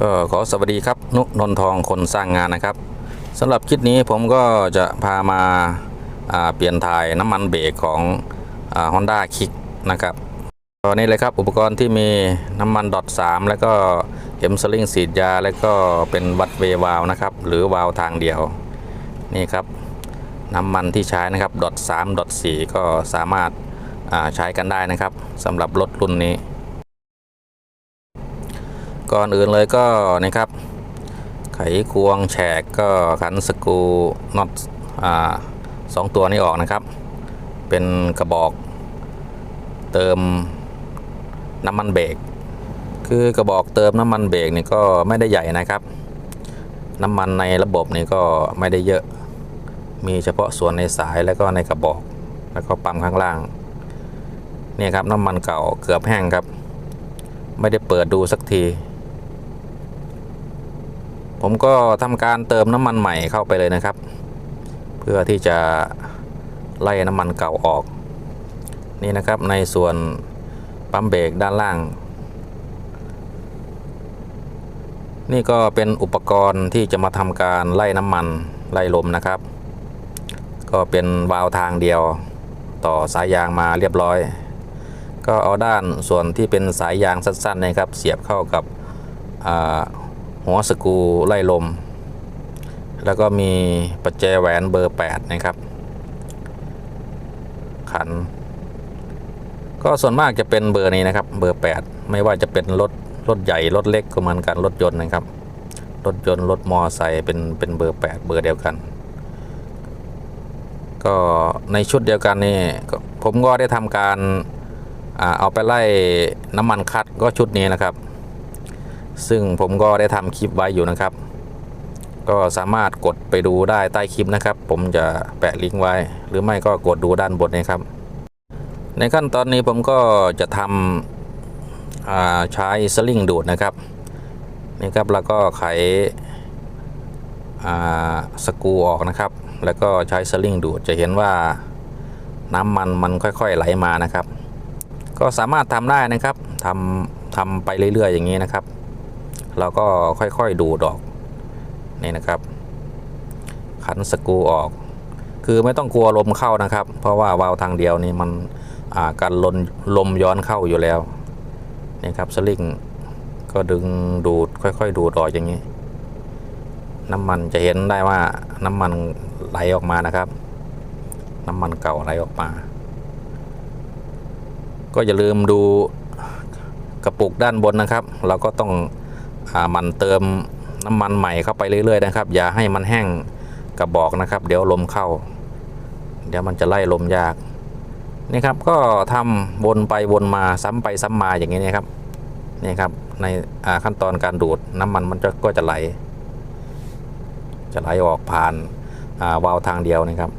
ก็ขอสวัสดีครับนุนนทองคนสร้างงานนะครับสำหรับคลิปนี้ผมก็จะพามาาเปลี่ยนถ่ายน้ำมันเบรกของฮอนด้าคิกนะครับก็นี่เลยครับอุปกรณ์ที่มีน้ำมันดอท3แล้วก็เข็มสลิงสีดยา แล้วก็เป็นวัดเววาลนะครับ หรือวาล์วทางเดียวนี่ครับน้ำมันที่ใช้นะครับดอท3ดอท4ก็สามารถาใช้กันได้นะครับสำหรับรถรุ่นนี้ ก่อนอื่นเลยก็นะครับ ไขควงแฉกก็ขันสกรูน็อตอ่าสองตัวนี้ออกนะครับ เป็นกระบอกเติมน้ำมันเบรกคือกระบอกเติมน้ำมันเบรกนี่ก็ไม่ได้ใหญ่นะครับ น้ำมันในระบบนี่ก็ไม่ได้เยอะ มีเฉพาะส่วนในสายแล้วก็ในกระบอก แล้วก็ปั๊มข้างล่างนี่ครับน้ำมันเก่าเกือบแห้งครับ ไม่ได้เปิดดูสักที ผมก็ทำการเติมน้ำมันใหม่เข้าไปเลยนะครับ เพื่อที่จะไล่น้ำมันเก่าออก นี่นะครับในส่วนปั๊มเบรกด้านล่าง นี่ก็เป็นอุปกรณ์ที่จะมาทำการไล่น้ำมันไล่ลมนะครับ ก็เป็นวาล์วทางเดียวต่อสายยางมาเรียบร้อย ก็เอาด้านส่วนที่เป็นสายยางสั้นๆนะครับ เสียบเข้ากับอ่า หัวสกรูไล่ลม แล้วก็มีปัจแจแหวนเบอร์ 8 นะครับ ขัน ก็ส่วนมากจะเป็นเบอร์นี้นะครับ เบอร์ 8 ไม่ว่าจะเป็นรถรถใหญ่รถเล็กก็เหมือนกันรถยนต์นะครับ รถยนต์รถมอไซค์เป็นเป็นเบอร์ 8 เบอร์เดียวกัน ก็ในชุดเดียวกันนี่ก็ผมก็ได้ทำการอเอาไปไล่น้ำมันคัดก็ชุดนี้นะครับ ซึ่งผมก็ได้ทำคลิปไว้อยู่นะครับ ก็สามารถกดไปดูได้ใต้คลิปนะครับ ผมจะแปะลิงก์ไว้ หรือไม่ก็กดดูด้านบนนะครับ ในขั้นตอนนี้ผมก็จะทำใช้สลิงดูดนะครับนี่ครับแล้วก็ไขสกูออกนะครับ แล้วก็ใช้สลิงดูดจะเห็นว่าน้ำมันมันค่อยๆไหลมานะครับ ก็สามารถทำได้นะครับทำทำไปเรื่อยๆอย่างนี้นะครับ เราก็ค่อยๆดูดออกนี่นะครับ ขันสกูออก คือไม่ต้องกลัวลมเข้านะครับ เพราะว่าวาล์วทางเดียวนี่มันการลนลมย้อนเข้าอยู่แล้วนี่ครับสลิงก็ดึงดูดค่อยๆ ดูดออกอย่างนี้ น้ำมันจะเห็นได้ว่าน้ำมันไหลออกมานะครับ น้ำมันเก่าไหลออกมา ก็อย่าลืมดูกระปุกด้านบนนะครับ เราก็ต้อง มันเติมน้ำมันใหม่เข้าไปเรื่อยๆนะครับ อย่าให้มันแห้งกระบอกนะครับ เดี๋ยวลมเข้า เดี๋ยวมันจะไล่ลมยากนี่ครับก็ทำวนไปวนมาซ้ำไปซ้ำมาอย่างนี้นะครับนี่ครับในขั้นตอนการดูดน้ำมันมันก็จะไหล จะไหลออกผ่านาวาล์วทางเดียวนะครับ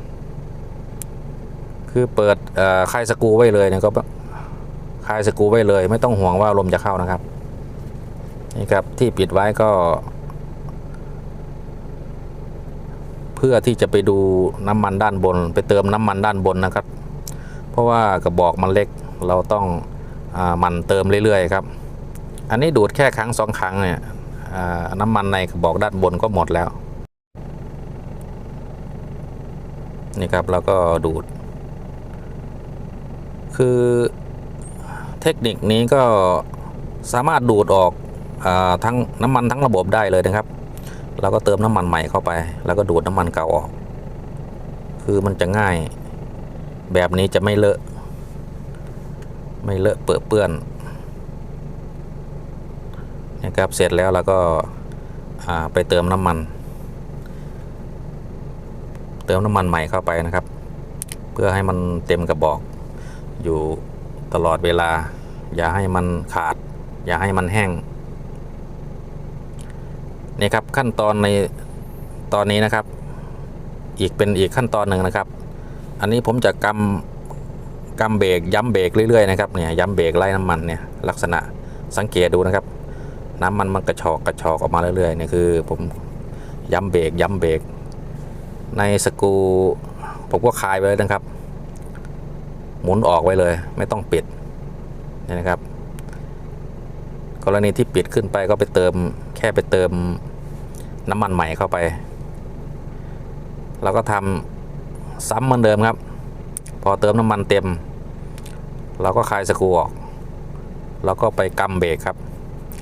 คือเปิดคลายสกูไว้เลยเนะก็คลายสกูไว้เลย ไม่ต้องห่วงว่าลมจะเข้านะครับ นี่ครับที่ปิดไว้ก็ เพื่อที่จะไปดูน้ำมันด้านบน ไปเติมน้ำมันด้านบนนะครับ เพราะว่ากระบอกมันเล็กเราต้องอมันเติมเรื่อยๆครับ อันนี้ดูดแค่ครั้งสองครั้งเนี่ยน้ำมันในกระบอกด้านบนก็หมดแล้ว นี่ครับแล้วก็ดูด คือเทคนิคนี้ก็สามารถดูดออก ทั้งน้ำมันทั้งระบบได้เลยนะครับเราก็เติมน้ำมันใหม่เข้าไป แล้วก็ดูดน้ำมันเก่าออก คือมันจะง่าย แบบนี้จะไม่เลอะ ไม่เลอะเปื้อเปื้อนนะครับเสร็จแล้วเราก็ไปเติมน้ำมัน เติมน้ำมันใหม่เข้าไปนะครับ เพื่อให้มันเต็มกระบอก อยู่ตลอดเวลา อย่าให้มันขาด อย่าให้มันแห้ง นี่ครับขั้นตอนในตอนนี้นะครับ อีกเป็นอีกขั้นตอนหนึ่งนะครับ อันนี้ผมจะกำกำเบรกย้ำเบรกเรื่อยๆนะครับเนี่ยย้ำเบรกไล่น้ำมันเนี่ยลักษณะสังเกตดูนะครับ น้ำมันมันกระชอกกระชอกออกมาเรื่อยๆเนี่ยคือ ผมย้ำเบรกย้ำเบรกในสกูผมก็คลายไปเลยนะครับ หมุนออกไว้เลย ไม่ต้องปิดนี่นะครับ กรณีที่ปิดขึ้นไปก็ไปเติมแค่ไปเติม น้ำมันใหม่เข้าไปเราก็ทำซ้ำเหมือนเดิมครับ พอเติมน้ำมันเต็ม เราก็คลายสกรูออก แล้วก็ไปกำเบรกครับ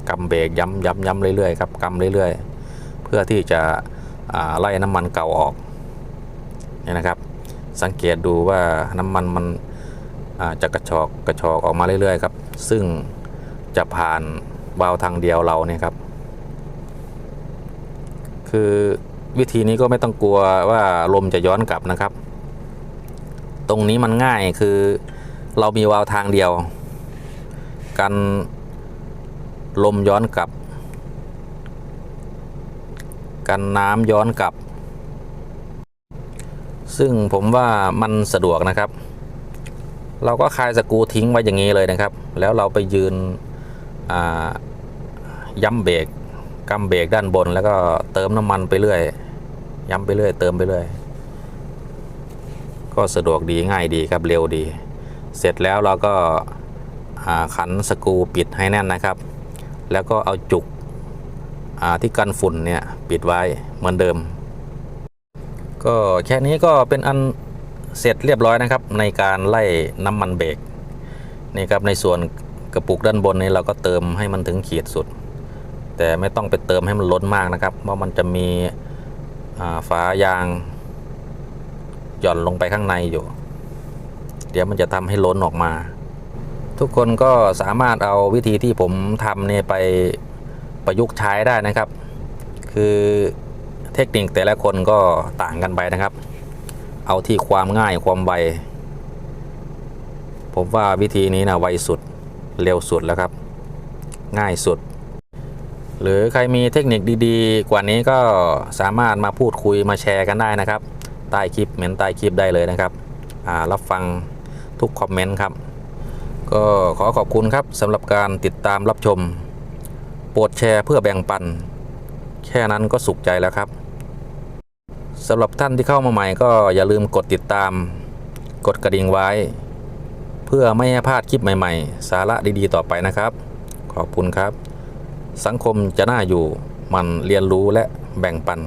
กำเบรกย้ำย้ำย้ำเรื่อยๆครับกำเรื่อยๆ เพื่อที่จะไล่น้ำมันเก่าออกนี่นะครับ สังเกตดูว่าน้ำมันมันจะกระชอกกระชอกออกมาเรื่อยๆครับ ซึ่งจะผ่านวาล์วทางเดียวเราเนี่ยครับ คือวิธีนี้ก็ไม่ต้องกลัวว่าลมจะย้อนกลับนะครับ ตรงนี้มันง่ายคือเรามีวาล์วทางเดียว กันลมย้อนกลับ กันน้ำย้อนกลับ ซึ่งผมว่ามันสะดวกนะครับ เราก็คลายสกูทิ้งไว้อย่างนี้เลยนะครับ แล้วเราไปยืนย้ำเบรก กำเบรกด้านบนแล้วก็เติมน้ำมันไปเรื่อย ย้ำไปเรื่อย เติมไปเรื่อย ก็สะดวกดีง่ายดีครับเร็วดี เสร็จแล้วเราก็ขันสกรูปิดให้แน่นนะครับ แล้วก็เอาจุกที่กันฝุ่นเนี่ยปิดไว้เหมือนเดิม ก็แค่นี้ก็เป็นอันเสร็จเรียบร้อยนะครับ ในการไล่น้ำมันเบรกนี่ครับในส่วนกระปุกด้านบนนี้เราก็เติมให้มันถึงขีดสุด แต่ไม่ต้องไปเติมให้มันล้นมากนะครับ เพราะมันจะมีอ่าฝายางหย่อนลงไปข้างในอยู่ เดี๋ยวมันจะทำให้ล้นออกมา ทุกคนก็สามารถเอาวิธีที่ผมทำเนี่ยไปประยุกต์ใช้ได้นะครับ คือเทคนิคแต่ละคนก็ต่างกันไปนะครับ เอาที่ความง่ายความไว ผมว่าวิธีนี้นะไวสุดเร็วสุดแล้วครับ ง่ายสุด หรือใครมีเทคนิคดีๆ กว่านี้ก็สามารถมาพูดคุยมาแชร์กันได้นะครับ ใต้คลิปเมนใต้คลิปได้เลยนะครับอ่ารับฟังทุกคอมเมนต์ครับ ก็ขอขอบคุณครับสำหรับการติดตามรับชม โปรดแชร์เพื่อแบ่งปัน แค่นั้นก็สุขใจแล้วครับสำหรับท่านที่เข้ามาใหม่ก็อย่าลืมกดติดตาม กดกระดิ่งไว้ เพื่อไม่ให้พลาดคลิปใหม่ ๆ สาระดีๆ ต่อไปนะครับ ขอบคุณครับ สังคมจะน่าอยู่มันเรียนรู้และแบ่งปัน